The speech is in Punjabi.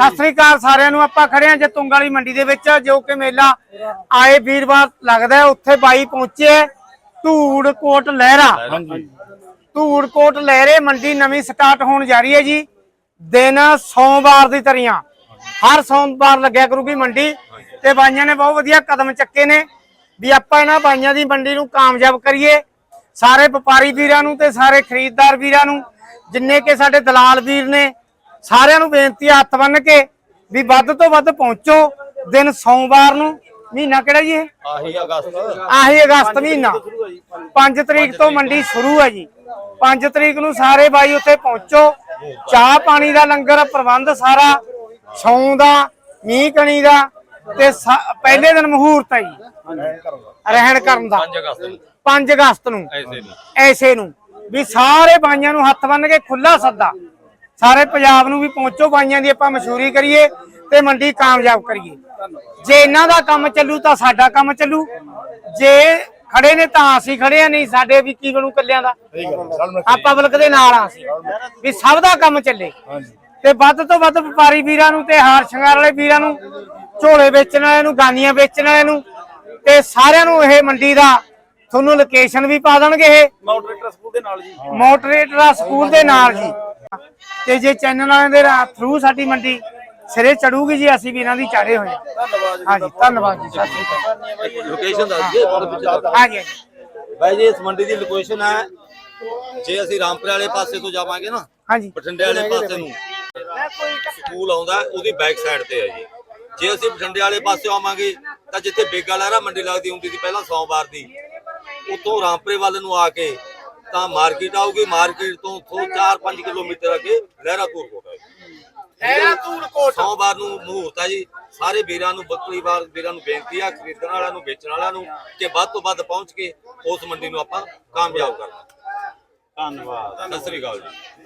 ਸਤਿ ਸ੍ਰੀ ਅਕਾਲ ਸਾਰਿਆਂ ਨੂੰ ਆਪਾਂ ਖੜੇ ਹਾਂ ਜਤੁੰਗ ਵਾਲੀ ਮੰਡੀ ਦੇ ਵਿੱਚ ਜੋ ਕਿ ਮੇਲਾ ਆਏ ਵੀਰਵਾਰ ਲੱਗਦਾ ਉੱਥੇ ਬਾਈ ਪਹੁੰਚੇ ਧੂੜ ਕੋਟ ਲਹਿਰਾ। ਹਾਂਜੀ। ਧੂੜ ਕੋਟ ਲਹਿਰੇ ਮੰਡੀ ਨਵੀਂ ਸਟਾਰਟ ਹੋਣ ਜਾ ਰਹੀ ਹੈ ਜੀ ਦਿਨ ਸੋਮਵਾਰ ਦੀ ਤਰੀਆਂ ਹਰ ਸੋਮਵਾਰ ਲੱਗਿਆ ਕਰੂਗੀ ਮੰਡੀ ਤੇ ਬਾਈਆਂ ਨੇ ਬਹੁਤ ਵਧੀਆ ਕਦਮ ਚੱਕੇ ਨੇ ਵੀ ਆਪਾਂ ਇਹਨਾਂ ਬਾਈਆਂ ਦੀ ਮੰਡੀ ਨੂੰ ਕਾਮਯਾਬ ਕਰੀਏ। ਸਾਰੇ ਵਪਾਰੀ ਵੀਰਾਂ ਨੂੰ ਤੇ ਸਾਰੇ ਖਰੀਦਦਾਰ ਵੀਰਾਂ ਨੂੰ ਜਿੰਨੇ ਕਿ ਸਾਡੇ ਦਲਾਲ ਵੀਰ ਨੇ ਸਾਰਿਆਂ ਨੂੰ ਬੇਨਤੀ ਹੈ ਹੱਥ ਬੰਨ ਕੇ ਵੀ ਵੱਧ ਤੋਂ ਵੱਧ ਪਹੁੰਚੋ ਦਿਨ ਸੋਮਵਾਰ ਨੂੰ ਮਹੀਨਾ ਕਿਹੜਾ ਜੀ ਇਹ? ਆਹੀ ਅਗਸਤ। ਆਹੀ ਅਗਸਤ ਮਹੀਨਾ। 5 ਤਰੀਕ ਤੋਂ ਮੰਡੀ ਸ਼ੁਰੂ ਹੈ ਜੀ। 5 ਤਰੀਕ ਨੂੰ ਸਾਰੇ ਬਾਈ ਉੱਥੇ ਪਹੁੰਚੋ। ਚਾਹ ਪਾਣੀ ਦਾ ਲੰਗਰ ਪ੍ਰਬੰਧ ਸਾਰਾ ਛੌਂ ਦਾ ਮੀਂਹ ਕਣੀ ਦਾ ਤੇ ਪਹਿਲੇ ਦਿਨ ਮਹੂਰਤ ਹੈ ਜੀ। ਰਹਿਣ ਕਰਨ ਦਾ। 5 ਅਗਸਤ ਨੂੰ। 5 ਅਗਸਤ ਨੂੰ। ਐਸੇ ਨੂੰ। ਵੀ ਸਾਰੇ ਬਾਈਆਂ ਨੂੰ ਹੱਥ ਬੰਨ ਕੇ ਖੁੱਲਾ ਸੱਦਾ। ਸਾਰੇ ਪੰਜਾਬ ਨੂੰ ਵੀ ਪਹੁੰਚੋ ਬਾਈਆਂ ਦੀ ਆਪਾਂ ਮਸ਼ਹੂਰੀ ਕਰੀਏ ਤੇ ਮੰਡੀ ਕਾਮਯਾਬ ਕਰੀਏ। ਜੇ ਇਹਨਾਂ ਦਾ ਕੰਮ ਚੱਲੂ ਤਾਂ ਸਾਡਾ ਕੰਮ ਚੱਲੂ। ਜੇ ਖੜੇ ਨੇ ਤਾਂ ਅਸੀਂ ਖੜੇ ਆ ਨਹੀਂ ਸਾਡੇ ਵੀ ਕੀ ਬਣੂ ਕੱਲਿਆਂ ਦਾ। ਆ ਪਬਲਿਕ ਦੇ ਨਾਲ ਆ ਅਸੀਂ ਵੀ ਸਭ ਦਾ ਕੰਮ ਚੱਲੇ। ਤੇ ਵੱਧ ਤੋਂ ਵੱਧ ਵਪਾਰੀ ਵੀਰਾਂ ਨੂੰ ਤੇ ਹਾਰ ਸ਼ਿੰਗਾਰ ਵਾਲੇ ਵੀਰਾਂ ਨੂੰ ਝੋਲੇ ਵੇਚਣ ਵਾਲਿਆਂ ਨੂੰ ਗਾਨੀਆਂ ਵੇਚਣ ਵਾਲਿਆਂ ਨੂੰ ਤੇ ਸਾਰਿਆਂ ਨੂੰ ਇਹ ਮੰਡੀ ਦਾ ਤੁਹਾਨੂੰ ਲੋਕੇਸ਼ਨ ਵੀ ਪਾ ਦੇਣਗੇ ਇਹ। ਮਾਊਂਟਰੇਟਰ ਸਕੂਲ ਦੇ ਨਾਲ ਜੀ। ਮੋਟਰੇਟਰਾ ਸਕੂਲ ਦੇ ਨਾਲ ਜੀ। ਤੇ ਜੇ ਚੈਨਲ ਵਾਲਿਆਂ ਦੇ ਥਰੂ ਸਾਡੀ ਮੰਡੀ ਸਿਰੇ ਚੜੂਗੀ ਜੀ ਅਸੀਂ ਵੀ ਇਹਨਾਂ ਦੀ ਚਾੜੇ ਹੋਏ। ਧੰਨਵਾਦ ਹਾਂਜੀ ਧੰਨਵਾਦ ਜੀ। ਸਤਿ ਸ਼੍ਰੀ ਅਕਾਲ। ਲੋਕੇਸ਼ਨ ਦੱਸ ਦਿਓ ਬਹੁਤ ਪਿੱਛੇ ਹਾਂਜੀ ਹਾਂਜੀ ਬਾਈ ਜੀ ਇਸ ਮੰਡੀ ਦੀ ਲੋਕੇਸ਼ਨ ਹੈ। ਜੇ ਅਸੀਂ ਰਾਮਪੁਰੇ ਵਾਲੇ ਪਾਸੇ ਤੋਂ ਜਾਵਾਂਗੇ ਨਾ ਹਾਂਜੀ। ਬਠਿੰਡੇ ਵਾਲੇ ਪਾਸੇ ਨੂੰ ਸਕੂਲ ਆਉਂਦਾ ਉਹਦੀ ਬੈਕ ਸਾਈਡ ਤੇ ਹੈ ਜੀ। ਜੇ ਅਸੀਂ ਬਠਿੰਡੇ ਵਾਲੇ ਪਾਸੇ ਆਵਾਂਗੇ ਤਾਂ ਜਿੱਥੇ ਬੇਗਾ ਲਹਿਰਾ ਮੰਡੀ ਲੱਗਦੀ ਹੁੰਦੀ ਸੀ ਪਹਿਲਾਂ ਸੋਮਵਾਰ ਦੀ ਉੱਥੋਂ ਰਾਮਪੁਰੇ ਵੱਲ ਨੂੰ ਆ ਕੇ ਤਾਂ ਮਾਰਕੀਟ ਆਊਗੀ ਮਾਰਕੀਟ ਤੋਂ ਉੱਥੋਂ 4-5 ਕਿਲੋਮੀਟਰ ਅੱਗੇ ਲਹਿਰਾ ਧੂਰਕੋਟ ਹੈ ਲਹਿਰਾ ਧੂੜਕੋਟ ਸੋਮਵਾਰ ਨੂੰ ਮੁਹੂਰਤ ਹੈ ਜੀ ਸਾਰੇ ਵੀਰਾਂ ਨੂੰ ਬੱਕਰੀ ਵਾਰ ਵੀਰਾਂ ਨੂੰ ਬੇਨਤੀ ਆ ਖਰੀਦਣ ਵਾਲਿਆਂ ਨੂੰ ਵੇਚਣ ਵਾਲਿਆਂ ਨੂੰ ਕਿ ਵੱਧ ਤੋਂ ਵੱਧ ਪਹੁੰਚ ਕੇ ਉਸ ਮੰਡੀ ਨੂੰ ਆਪਾਂ ਕਾਮਯਾਬ ਕਰਨਾ। ਧੰਨਵਾਦ। ਸਤਿ ਸ੍ਰੀ ਅਕਾਲ ਜੀ।